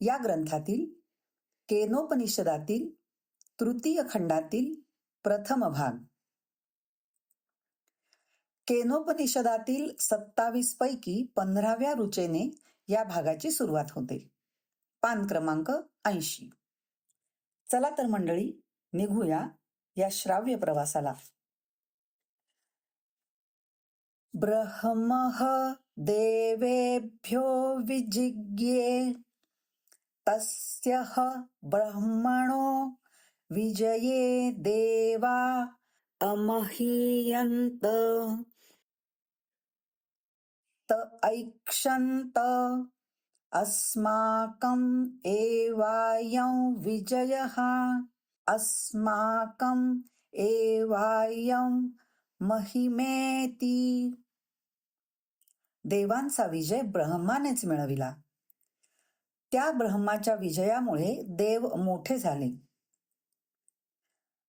या ग्रंथातील केनोपनिषदातील तृतीय खंडातील प्रथम भाग. केनोपनिषदातील सत्तावीस पैकी पंधराव्या रुचेने या भागाची सुरुवात होते. पान क्रमांक ऐंशी. चला तर मंडळी निघूया या श्राव्य प्रवासाला. ब्रह्मः देवेभ्यो विजिज्ञे तस्यः ब्रह्मणो विजये देवा अमहीयन्त त ऐक्षन्त अस्माकम् एवायं विजयः। अस्माकम् एवायं महिमेती। देवांचा विजय ब्रह्मानेच मिळविला। त्या ब्रह्माच्या विजयामुळे देव मोठे झाले.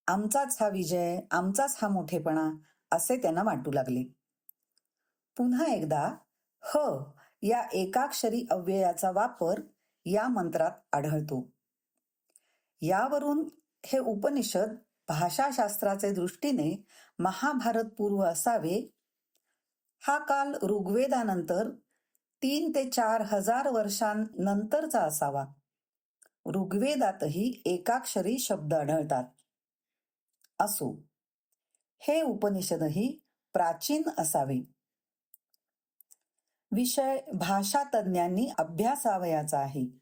आमचाच हा विजय आमचाच हा मोठेपणा असे त्यांना वाटू लागले. पुन्हा एकदा ह या एकाक्षरी अव्ययाचा वापर या मंत्रात आढळतो. यावरून हे उपनिषद भाषाशास्त्राचे दृष्टीने महाभारत पूर्व असावे. हा काल ऋग्वेदानंतर तीन ते चार हजार वर्षांनंतरचा असावा. ऋग्वेदातही एकाक्षरी शब्द आढळतात. असो हे उपनिषदही प्राचीन असावे. विषय भाषा तज्ञांनी अभ्यासावयाचा आहे.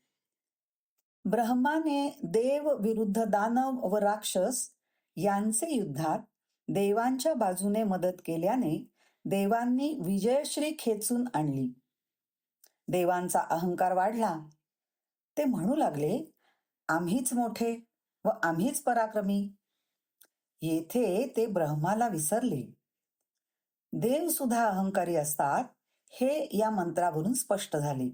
ब्रह्माने देव विरुद्ध दानव व राक्षस यांचे युद्धात देवांच्या बाजूने मदत केल्याने देवांनी विजयश्री खेचून आणली. देवांचा अहंकार वाढला. ते म्हणू लागले आम्हीच मोठे व आम्हीच पराक्रमी. येथे ते ब्रह्माला विसरले. देव सुद्धा अहंकारी असतात हे या मंत्रावरून स्पष्ट झाले.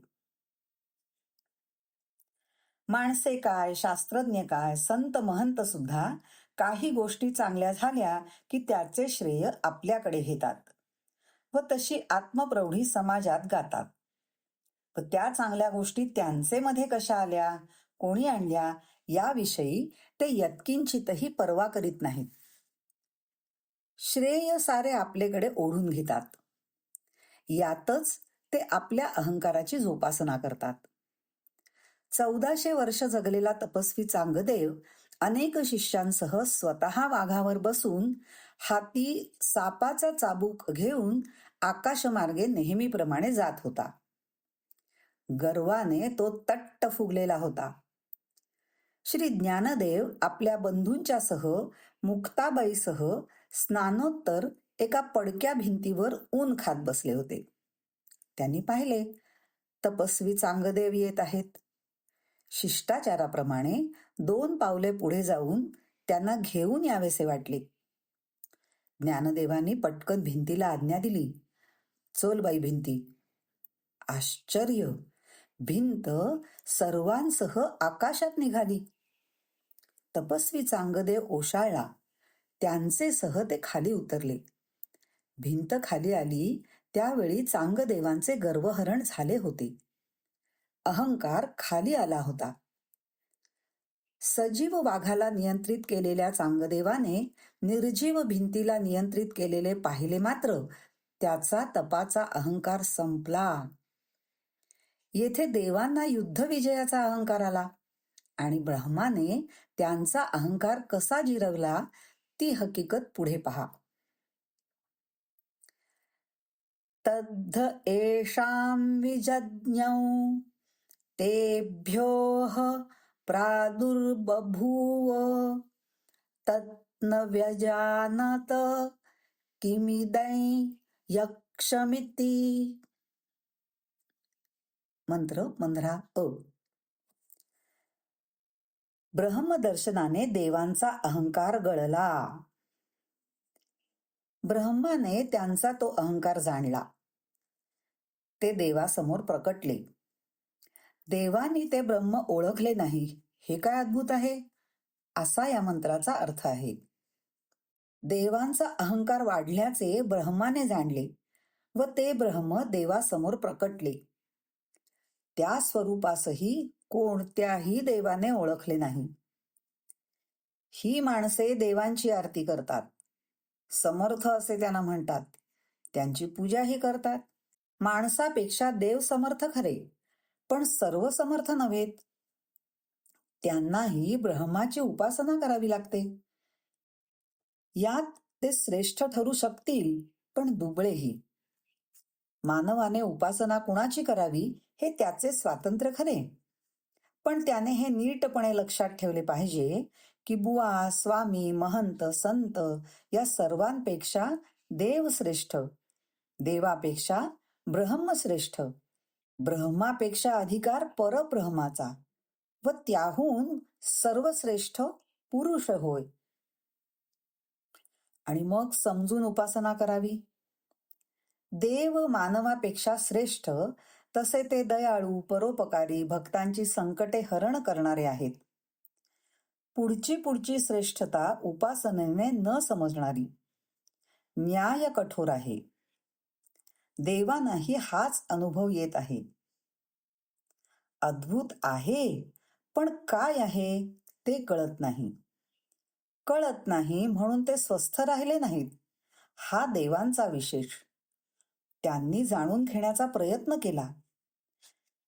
माणसे काय शास्त्रज्ञ काय संत महंत सुद्धा काही गोष्टी चांगल्या झाल्या की त्याचे श्रेय आपल्याकडे घेतात व तशी आत्मप्रौढी समाजात गातात. व त्या चांगल्या गोष्टी त्यांचे मध्ये कशा आल्या कोणी आणल्या याविषयी ते यत्किंचितही पर्वा करीत नाहीत. श्रेय सारे आपलेकडे ओढून घेतात. यातच ते आपल्या अहंकाराची जोपासना करतात. चौदाशे वर्ष जगलेला तपस्वी चांगदेव अनेक शिष्यांसह स्वतः वाघावर बसून हाती सापाचा चाबूक घेऊन आकाशमार्गे नेहमीप्रमाणे जात होता. गर्वाने तो तट्ट फुगलेला होता. श्री ज्ञानदेव आपल्या बंधूंच्या सह मुक्ताबाईसह स्नानोत्तर एका पडक्या भिंतीवर ऊन खात बसले होते. त्यांनी पाहिले तपस्वी चांगदेव येत आहेत. शिष्टाचाराप्रमाणे दोन पावले पुढे जाऊन त्यांना घेऊन यावेसे वाटले. ज्ञानदेवांनी पटकन भिंतीला आज्ञा दिली. चोल बाई भिंती आश्चर्य! भिंत सर्वांसह आकाशात निघाली. तपस्वी चांगदेव ओशाळला त्यांचे सह ते खाली उतरले. भिंत खाली आली त्यावेळी चांगदेवांचे गर्वहरण झाले होते. अहंकार खाली आला होता. सजीव वाघाला नियंत्रित केलेल्या चांगदेवाने निर्जीव भिंतीला नियंत्रित केलेले पाहिले मात्र त्याचा तपाचा अहंकार संपला. येथे देवांना युद्धविजयाचा अहंकार आला. आणि ब्रह्माने त्यांचा अहंकार कसा जिरवला ती हकीकत पुढे पहा. तद्ध एषां विजज्ञौ तेभ्योः प्रादुर्बभूव तत्न व्यजानत किमिदै यक्षमिती मंत्र पंधरा अ. ब्रह्मदर्शनाने देवांचा अहंकार गळला. ब्रह्माने त्यांचा तो अहंकार जाणला. ते देवासमोर प्रकटले. देवानी ते ब्रह्म ओळखले नाही. हे काय अद्भुत आहे? असा या मंत्राचा अर्थ आहे. देवांचा अहंकार वाढल्याचे ब्रह्माने जाणले व ते ब्रह्म देवासमोर प्रकटले. त्या स्वरूपासही कोणत्याही देवाने ओळखले नाही. ही माणसे देवांची आरती करतात. समर्थ असे त्यांना म्हणतात. त्यांची पूजाही करतात. माणसापेक्षा देव समर्थ खरे पण सर्व समर्थ नव्हेत. त्यांनाही ब्रह्माची उपासना करावी लागते. यात ते श्रेष्ठ ठरू शकतील पण दुबळेही. मानवाने उपासना कुणाची करावी? हे त्याचे स्वातंत्र्य खरे. पण त्याने हे नीटपणे लक्षात ठेवले पाहिजे की बुवा स्वामी महंत संत या सर्वांपेक्षा देव श्रेष्ठ. देवापेक्षा ब्रह्मश्रेष्ठ ब्रह्मापेक्षा अधिकार परब्रह्माचा. व त्याहून सर्वश्रेष्ठ पुरुष होय. आणि मग समजून उपासना करावी. देव मानवापेक्षा श्रेष्ठ तसे ते दयाळू परोपकारी भक्तांची संकटे हरण करणारे आहेत. पुढची पुढची श्रेष्ठता उपासनेने न समजणारी. न्याय कठोर आहे. देवांनाही हाच अनुभव येत आहे. अद्भुत आहे पण काय आहे ते कळत नाही. कळत नाही म्हणून ते स्वस्थ राहिले नाहीत. हा देवांचा विशेष. त्यांनी जाणून घेण्याचा प्रयत्न केला.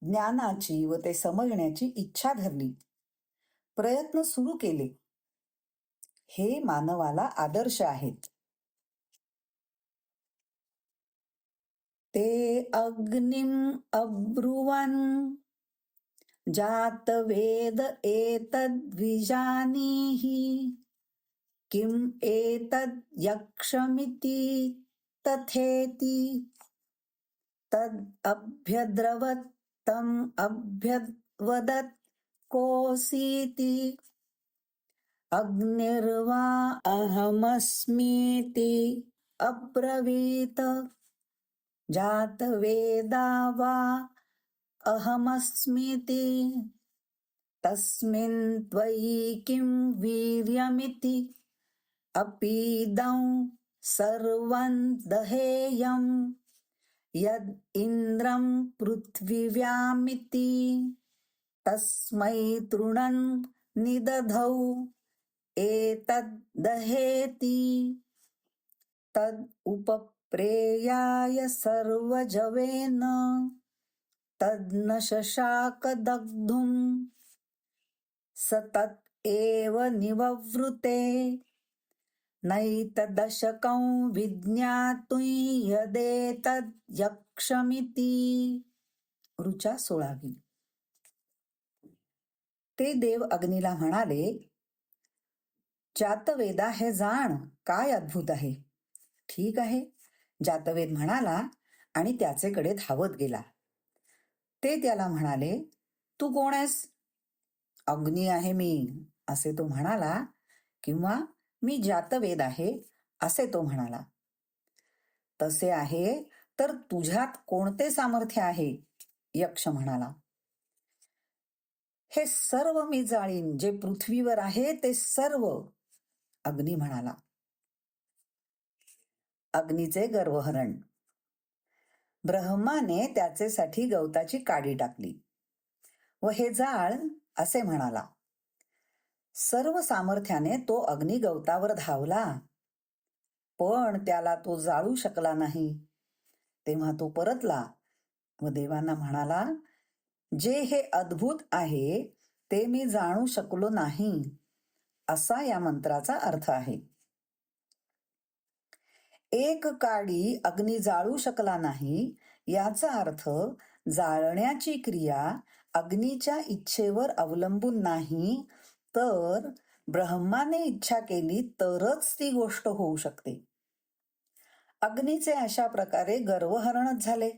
ज्ञानाची व ते समजण्याची इच्छा धरली. प्रयत्न सुरू केले. हे मानवाला आदर्श आहेत. ते अग्निम अब्रुवन जात वेद एतद्विजानीहि किम एतद् यक्षमिति तथेति तद् अभ्यद्रवत् तम अभ्यवदत् कोऽसीति अग्निर्वा अहमस्मीति। अब्रवीत। जातवेदा वा अहमस्मीति। तस्मिन् त्वयि किं वीर्यमिति। अपीदं सर्वं दहेयम्। यद् इन्द्रं पृथिव्यामिति तस्मै तृणन् निदधौ एतद्दहेति तद् उपप्रेयाय सर्वजवेन तद्न शशाकदग्धुं स तत् एव निववृते। नैतदशकं विज्ञातुं यदेतद्यक्षमिति। ऋचा सोळावी। ते देव अग्नीला म्हणाले जातवेदा हे जाण काय अद्भुत आहे. ठीक आहे जातवेद म्हणाला आणि त्याचेकडे धावत गेला. ते त्याला म्हणाले तू कोण आहेस? अग्नी आहे मी असे तो म्हणाला किंवा मी जातवेद आहे असे तो म्हणाला. तसे आहे तर तुझ्यात कोणते सामर्थ्य आहे? यक्ष म्हणाला. हे सर्व मी जाळीन जे पृथ्वीवर आहे ते सर्व अग्नी म्हणाला. अग्नीचे गर्वहरण. ब्रह्माने त्याचेसाठी गवताची काडी टाकली. व हे जाळ असे म्हणाला. सर्व सामर्थ्याने तो अग्निगवतावर धावला. पण त्याला तो जाळू शकला नाही. तेव्हा तो परतला व देवांना म्हणाला जे हे अद्भुत आहे ते मी जाणू शकलो नाही. असा या मंत्राचा अर्थ आहे. एक काडी अग्नी जाळू शकला नाही याचा अर्थ जाळण्याची क्रिया अग्नीच्या इच्छेवर अवलंबून नाही तर ब्रह्माने इच्छा केली तरच ती गोष्ट होऊ शकते. अग्नीचे अशा प्रकारे गर्वहरणच झाले.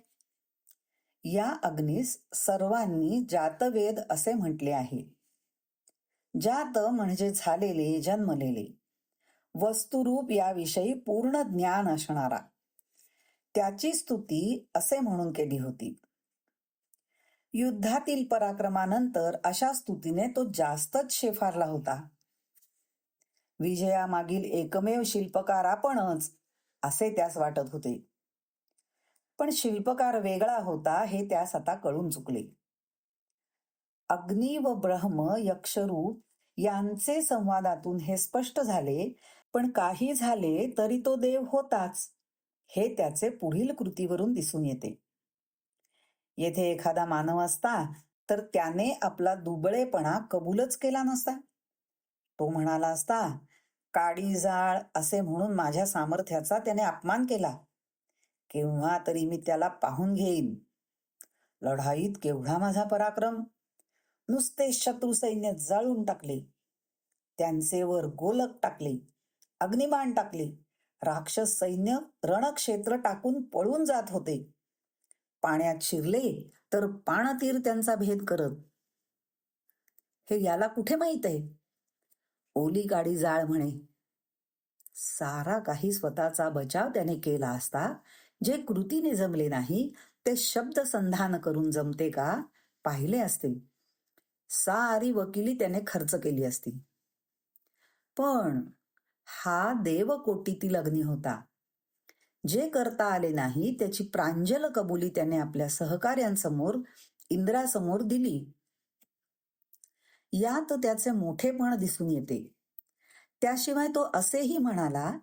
या अग्नीस सर्वांनी जातवेद असे म्हटले आहे. जात म्हणजे झालेले जन्मलेले. वस्तुरूप याविषयी पूर्ण ज्ञान असणारा. त्याची स्तुती असे म्हणून केली होती. युद्धातील पराक्रमानंतर अशा स्तुतीने तो जास्तच शेफारला होता. विजयामागील एकमेव शिल्पकार आपणच असे त्यास वाटत होते. पण शिल्पकार वेगळा होता हे त्यास आता कळून चुकले. अग्नी व ब्रह्म यक्षरूप यांचे संवादातून हे स्पष्ट झाले पण काही झाले तरी तो देव होताच हे त्याचे पुढील कृतीवरून दिसून येते. येथे एखादा मानव असता तर त्याने आपला दुबळेपणा कबूलच केला नसता. तो म्हणाला असता काडी जाळ असे म्हणून माझ्या सामर्थ्याचा त्याने अपमान केला. केव्हा तरी मी त्याला पाहून घेईन. लढाईत केवढा माझा पराक्रम? नुसते शत्रू सैन्य जाळून टाकले. त्यांचे वर गोलक टाकले. अग्निबाण टाकले. राक्षस सैन्य रणक्षेत्र टाकून पळून जात होते. पाण्यात शिरले तर पाणतीर त्यांचा भेद करत. हे याला कुठे माहीत आहे? ओली गाडी जाळ म्हणे. सारा काही स्वतःचा बचाव त्याने केला असता जे कृतीने जमले नाही ते शब्द संधान करून जमते का? पाहिले असते. सारी वकिली त्याने खर्च केली असती. पण हा देवकोटीतील अग्नी होता. जे करता आले नाही त्याची प्रांजल कबुली त्याने आपल्या सहकार्यांसमोर इंद्रासमोर दिली. यात त्याचे मोठेपण दिसून येते. त्याशिवाय तो असेही म्हणाला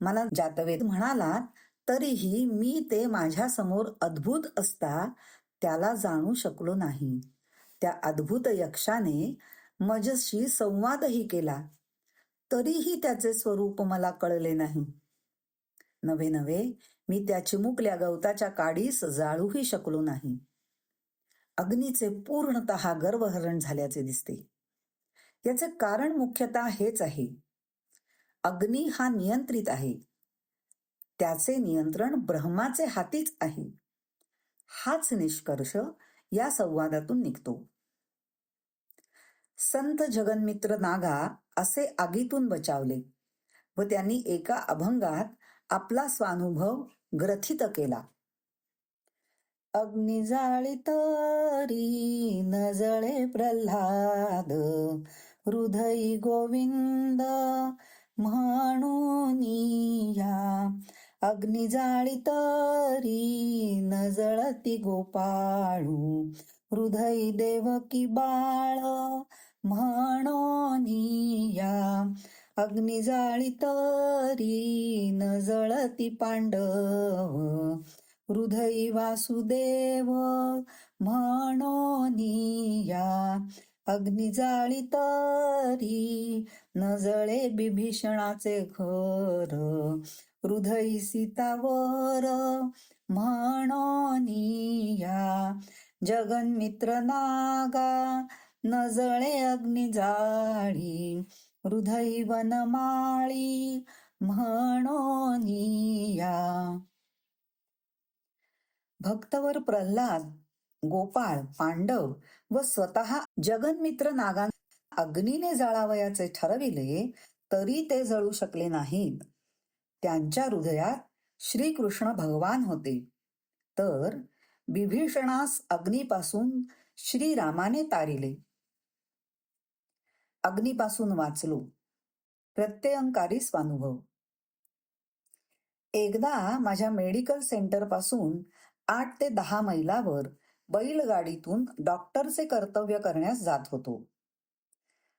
मला जातवेद म्हणाला तरीही मी ते माझ्यासमोर अद्भुत असता त्याला जाणू शकलो नाही. त्या अद्भुत यक्षाने मजशी संवादही केला. तरीही त्याचे स्वरूप मला कळले नाही. नव्हे नवे मी त्या चिमुकल्या गवताच्या काडीस जाळूही शकलो नाही. अग्नीचे पूर्णत गर्वहरण झाल्याचे दिसते. याचे कारण मुख्यतः हेच आहे. अग्नी हा नियंत्रित आहे. त्याचे नियंत्रण ब्रह्माचे हातीच आहे. हाच निष्कर्ष या संवादातून निघतो. संत जगन्मित्र नागा असे आगीतून बचावले व त्यांनी एका अभंगात आपला स्वानुभव ग्रथित केला. अग्निजाळी तरी नजळे प्रल्हाद हृदयी गोविंद म्हणून या. अग्नि तरी नजळती गोपाळू हृदय देवकी बाळ म्हणून अग्निजाळी जाळी तरी न जळती पांडव हृदयी वासुदेव म्हणून या अग्नि जाळी तरी न जळे बिभीषणाचे घर हृदयी सीतावर म्हणून या जगन्मित्र नागा न जळे अग्नि जाळी हृदय वनमाळी म्हणून भक्तवर प्रल्हाद गोपाळ पांडव व स्वतः जगन्मित्र नागा अग्नीने जाळावयाचे ठरविले तरी ते जळू शकले नाहीत. त्यांच्या हृदयात श्रीकृष्ण भगवान होते. तर बिभीषणास अग्नीपासून श्रीरामाने तारिले. अग्नीपासून वाचलो. प्रत्ययंकारी स्वानुभव. एकदा माझ्या मेडिकल सेंटरपासून आठ ते दहा मैलावर बैलगाडीतून डॉक्टरचे कर्तव्य करण्यास जात होतो.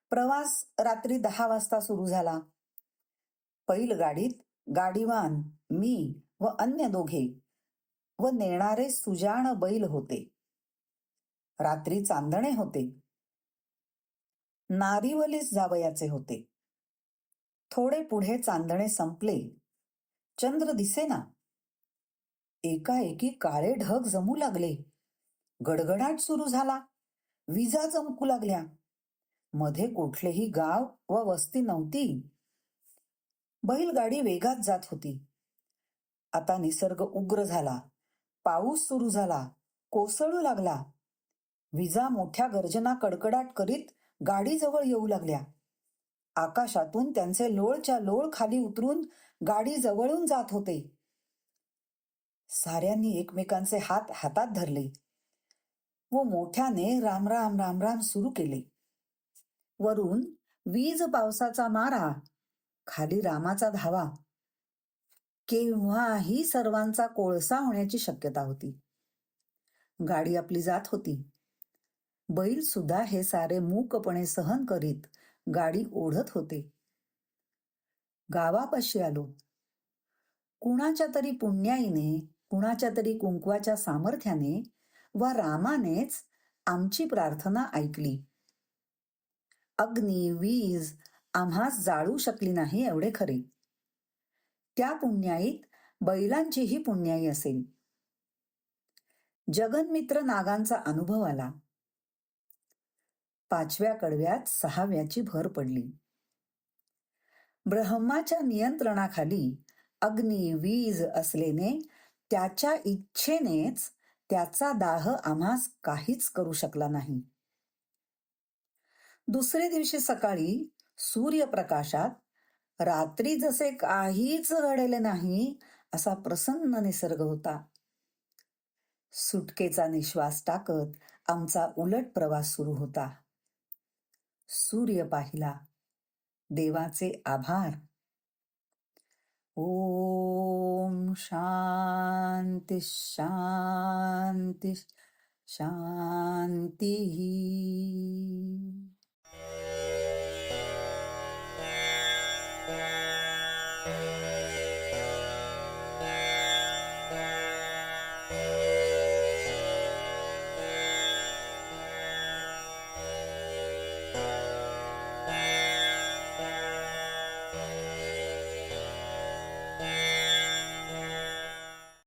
प्रवास रात्री दहा वाजता सुरू झाला. बैलगाडीत गाडीवान मी व अन्य दोघे व नेणारे सुजाण बैल होते. रात्री चांदणे होते. नारीवलीस जावयाचे होते. थोडे पुढे चांदणे संपले. चंद्र दिसेना. एकाएकी काळे ढग जमू लागले. गडगडाट सुरू झाला. विजा चमकू लागल्या. मध्ये कुठलेही गाव व वस्ती नव्हती. बैलगाडी वेगात जात होती. आता निसर्ग उग्र झाला. पाऊस सुरू झाला. कोसळू लागला. विजा मोठ्या गर्जना कडकडाट करीत गाडीजवळ येऊ लागल्या. आकाशातून त्यांचे लोळच्या लोळ खाली उतरून गाडी जवळून जात होते. साऱ्यांनी एकमेकांचे हात हातात धरले व मोठ्याने रामराम रामराम सुरू केले. वरून वीज पावसाचा मारा खाली रामाचा धावा. केव्हाही सर्वांचा कोळसा होण्याची शक्यता होती. गाडी आपली जात होती. बैल सुद्धा हे सारे मूकपणे सहन करीत गाडी ओढत होते. गावापाशी आलो. कुणाच्या तरी पुण्याईने कुणाच्या तरी कुंकवाच्या सामर्थ्याने व रामानेच आमची प्रार्थना ऐकली. अग्नी वीज आम्हास जाळू शकली नाही एवढे खरे. त्या पुण्याईत बैलांचीही पुण्याई असेल. जगनमित्र नागांचा अनुभव आला. पाचव्या कडव्यात सहाव्याची भर पडली. ब्रह्माच्या नियंत्रणाखाली अग्नी वीज असलेने त्याच्या इच्छेनेच त्याचा दाह आम्हास काहीच करू शकला नाही. दुसरे दिवशी सकाळी सूर्यप्रकाशात रात्री जसे काहीच घडले नाही असा प्रसन्न निसर्ग होता. सुटकेचा निश्वास टाकत आमचा उलट प्रवास सुरू होता. सूर्य पाहिला. देवाचे आभार. ओम शांती शांती शांती.